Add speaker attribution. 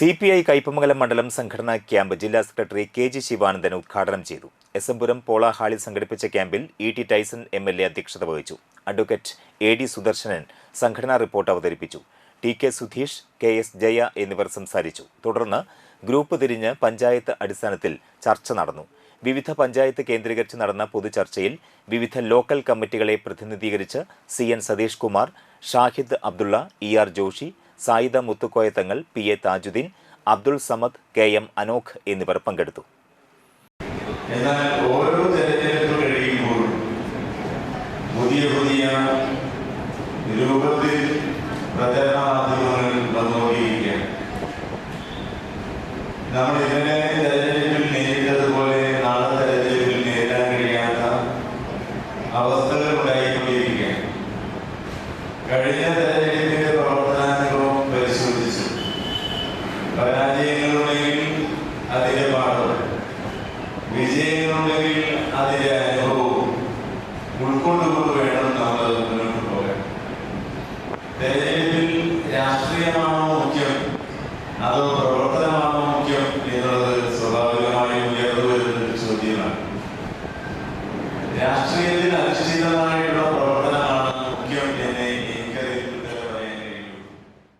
Speaker 1: C P I Kaipamangalam മണ്ഡലം സംഘടനാ camp ജില്ലാ സെക്രട്ടറി കെ ജി ശിവാനന്ദൻ ഉദ്ഘാടനം ചെയ്തു. എസ് എംപുരം പോള ഹാളിൽ സംഘടിപ്പിച്ച ക്യാമ്പിൽ E T Tyson M L A അധ്യക്ഷത വഹിച്ചു. അഡ്വക്കേറ്റ് എ ഡി സുദർശനൻ സംഘടനാ റിപ്പോർട്ട് അവതരിപ്പിച്ചു. T K Sudheesh K S Jaya എന്നിവർ സംസാരിച്ചു. തുടർന്ന് ഗ്രൂപ്പ് തിരിഞ്ഞ് പഞ്ചായത്ത് അടിസ്ഥാനത്തിൽ ചർച്ച നടന്നു. വിവിധ പഞ്ചായത്ത് കേന്ദ്രീകരിച്ച് നടന്ന പൊതുചർച്ചയിൽ വിവിധ ലോക്കൽ കമ്മിറ്റികളെ പ്രതിനിധീകരിച്ച് C N Satheesh Kumar Shahid Abdulla E R Joshy Sayida Muthukoyathangal P A Thajuddeen Abdul Samad K M Anokh എന്നിവർ പങ്കെടുത്തു.
Speaker 2: എന്നാൽ ഓരോ അവസ്ഥകൾ ഉണ്ടായിക്കൊണ്ടിരിക്കുകയാണ്. കഴിഞ്ഞ പരാജയങ്ങളുണ്ടെങ്കിൽ അതിന്റെ പാഠം വിജയങ്ങളുണ്ടെങ്കിൽ അതിന്റെ അനുഭവവും ഉൾക്കൊണ്ടുകൊണ്ട് വേണം നമ്മൾ മുന്നോട്ട് പോകാൻ. തെരഞ്ഞെടുപ്പിൽ രാഷ്ട്രീയമാണോ മുഖ്യം? അതോ പ്രവർത്തനമാണോ മുഖ്യം എന്നുള്ളത് സ്വാഭാവികമായി ഉയർന്നു വരുന്ന ചോദ്യമാണ്. രാഷ്ട്രീയത്തിന്